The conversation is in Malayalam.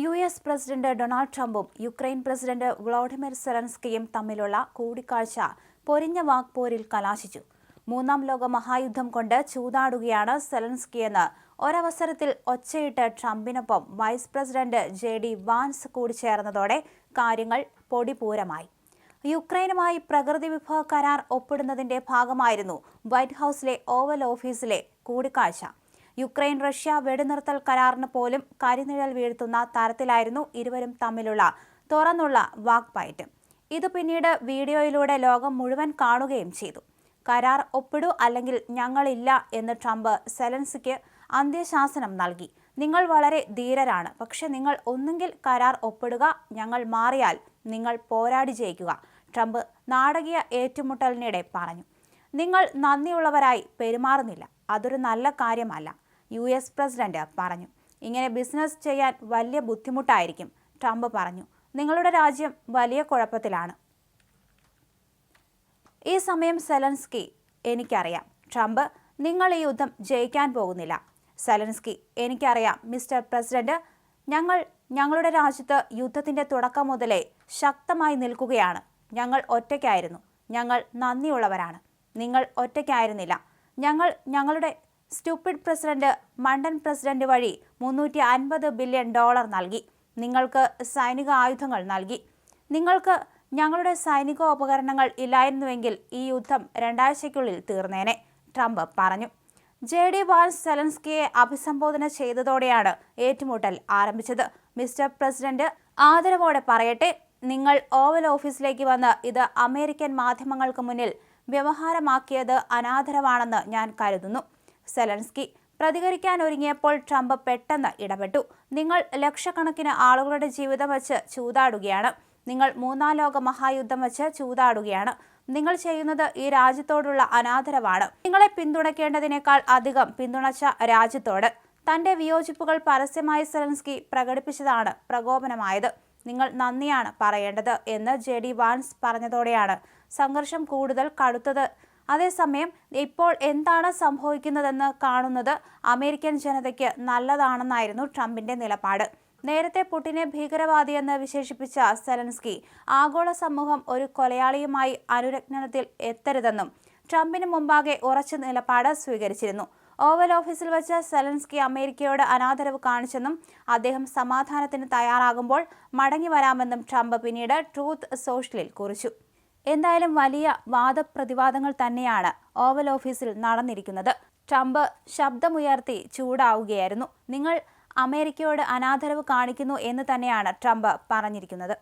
യു എസ് പ്രസിഡന്റ് ഡൊണാൾഡ് ട്രംപും യുക്രൈൻ പ്രസിഡന്റ് വ്ളോഡിമിർ സെറൻസ്കിയും തമ്മിലുള്ള കൂടിക്കാഴ്ച പൊരിഞ്ഞ വാക്പോരിൽ കലാശിച്ചു. മൂന്നാം ലോക മഹായുദ്ധം കൊണ്ട് ചൂതാടുകയാണ് സെലൻസ്കിയെന്ന് ഒരവസരത്തിൽ ഒച്ചയിട്ട് ട്രംപിനൊപ്പം vice president J D Vance കൂടിച്ചേർന്നതോടെ കാര്യങ്ങൾ പൊടിപൂരമായി. യുക്രൈനുമായി പ്രകൃതി വിഭവ കരാർ ഒപ്പിടുന്നതിന്റെ ഭാഗമായിരുന്നു വൈറ്റ് ഹൌസിലെ ഓവൽ ഓഫീസിലെ കൂടിക്കാഴ്ച. യുക്രൈൻ റഷ്യ വെടിനിർത്തൽ കരാറിന് പോലും കരിനിഴൽ വീഴ്ത്തുന്ന തരത്തിലായിരുന്നു ഇരുവരും തമ്മിലുള്ള തുറന്നുള്ള വാക്പയറ്റ് ഇത് പിന്നീട് വീഡിയോയിലൂടെ ലോകം മുഴുവൻ കാണുകയും ചെയ്തു. കരാർ ഒപ്പിടൂ അല്ലെങ്കിൽ ഞങ്ങളില്ല എന്ന് ട്രംപ് സെലൻസിക്ക് അന്ത്യശാസനം നൽകി. നിങ്ങൾ വളരെ ധീരരാണ്. പക്ഷെ നിങ്ങൾ ഒന്നുകിൽ കരാർ ഒപ്പിടുക ഞങ്ങൾ മാറിയാൽ നിങ്ങൾ പോരാടി ജയിക്കുക ട്രംപ് നാടകീയ ഏറ്റുമുട്ടലിനിടെ പറഞ്ഞു. നിങ്ങൾ നന്ദിയുള്ളവരായി പെരുമാറുന്നില്ല. അതൊരു നല്ല കാര്യമല്ല. യു എസ് പ്രസിഡന്റ് പറഞ്ഞു. ഇങ്ങനെ ബിസിനസ് ചെയ്യാൻ വലിയ ബുദ്ധിമുട്ടായിരിക്കും ട്രംപ് പറഞ്ഞു. നിങ്ങളുടെ രാജ്യം വലിയ കുഴപ്പത്തിലാണ്. ഈ സമയം സെലൻസ്കി എനിക്കറിയാം. ട്രംപ് നിങ്ങൾ ഈ യുദ്ധം ജയിക്കാൻ പോകുന്നില്ല. സെലൻസ്കി എനിക്കറിയാം മിസ്റ്റർ പ്രസിഡന്റ്. ഞങ്ങൾ ഞങ്ങളുടെ രാജ്യത്ത് യുദ്ധത്തിന്റെ തുടക്കം മുതലേ ശക്തമായി നിൽക്കുകയാണ്. ഞങ്ങൾ ഒറ്റയ്ക്കായിരുന്നു. ഞങ്ങൾ നന്ദിയുള്ളവരാണ്. നിങ്ങൾ ഒറ്റയ്ക്കായിരുന്നില്ല. ഞങ്ങൾ ഞങ്ങളുടെ സ്റ്റുപ്പിഡ് പ്രസിഡന്റ് മണ്ടൻ പ്രസിഡന്റ് വഴി മുന്നൂറ്റി അൻപത് ബില്യൺ ഡോളർ നൽകി. നിങ്ങൾക്ക് സൈനിക ആയുധങ്ങൾ നൽകി. നിങ്ങൾക്ക് ഞങ്ങളുടെ സൈനിക ഉപകരണങ്ങൾ ഇല്ലായിരുന്നുവെങ്കിൽ ഈ യുദ്ധം രണ്ടാഴ്ചയ്ക്കുള്ളിൽ തീർന്നേനെ ട്രംപ് പറഞ്ഞു. ജെ ഡി വാൻസ് സെലൻസ്കിയെ അഭിസംബോധന ചെയ്തതോടെയാണ് ഏറ്റുമുട്ടൽ ആരംഭിച്ചത്. മിസ്റ്റർ പ്രസിഡന്റ് ആദരവോടെ പറയട്ടെ നിങ്ങൾ ഓവൽ ഓഫീസിലേക്ക് വന്ന് ഇത് അമേരിക്കൻ മാധ്യമങ്ങൾക്ക് മുന്നിൽ വ്യവഹാരമാക്കിയത് അനാദരവാണെന്ന് ഞാൻ കരുതുന്നു. സെലൻസ്കി പ്രതികരിക്കാൻ ഒരുങ്ങിയപ്പോൾ ട്രംപ് പെട്ടെന്ന് ഇടപെട്ടു. നിങ്ങൾ ലക്ഷക്കണക്കിന് ആളുകളുടെ ജീവിതം വച്ച് ചൂതാടുകയാണ്. നിങ്ങൾ മൂന്നാം ലോക മഹായുദ്ധം വച്ച് ചൂതാടുകയാണ്. നിങ്ങൾ ചെയ്യുന്നത് ഈ രാജ്യത്തോടുള്ള അനാദരവാണ്. നിങ്ങളെ പിന്തുണയ്ക്കേണ്ടതിനേക്കാൾ അധികം പിന്തുണച്ച രാജ്യത്തോട്. തന്റെ വിയോജിപ്പുകൾ പരസ്യമായി സെലൻസ്കി പ്രകടിപ്പിച്ചതാണ് പ്രകോപനമായത്. നിങ്ങൾ നന്ദിയാണ് പറയേണ്ടത് എന്ന് ജെ ഡി വാൻസ് പറഞ്ഞതോടെയാണ് സംഘർഷം കൂടുതൽ കടുത്തത് അതേസമയം ഇപ്പോൾ എന്താണ് സംഭവിക്കുന്നതെന്ന് കാണുന്നത് അമേരിക്കൻ ജനതയ്ക്ക് നല്ലതാണെന്നായിരുന്നു ട്രംപിന്റെ നിലപാട്. നേരത്തെ പുടിനെ ഭീകരവാദിയെന്ന് വിശേഷിപ്പിച്ച സെലൻസ്കി ആഗോള സമൂഹം ഒരു കൊലയാളിയുമായി അനുരജ്ഞനത്തിൽ എത്തരുതെന്നും ട്രംപിന് മുമ്പാകെ ഉറച്ച നിലപാട് സ്വീകരിച്ചിരുന്നു. ഓവൽ ഓഫീസിൽ വെച്ച് സെലൻസ്കി അമേരിക്കയോട് അനാദരവ് കാണിച്ചെന്നും അദ്ദേഹം സമാധാനത്തിന് തയ്യാറാകുമ്പോൾ മടങ്ങി വരാമെന്നും ട്രംപ് പിന്നീട് ട്രൂത്ത് സോഷ്യലിൽ കുറിച്ചു. എന്തായാലും വലിയ വാദപ്രതിവാദങ്ങൾ തന്നെയാണ് ഓവൽ ഓഫീസിൽ നടന്നിരിക്കുന്നത്. ട്രംപ് ശബ്ദമുയർത്തി ചൂടാവുകയായിരുന്നു. നിങ്ങൾ അമേരിക്കയോട് അനാദരവ് കാണിക്കുന്നു എന്ന് തന്നെയാണ് ട്രംപ് പറഞ്ഞിരിക്കുന്നത്.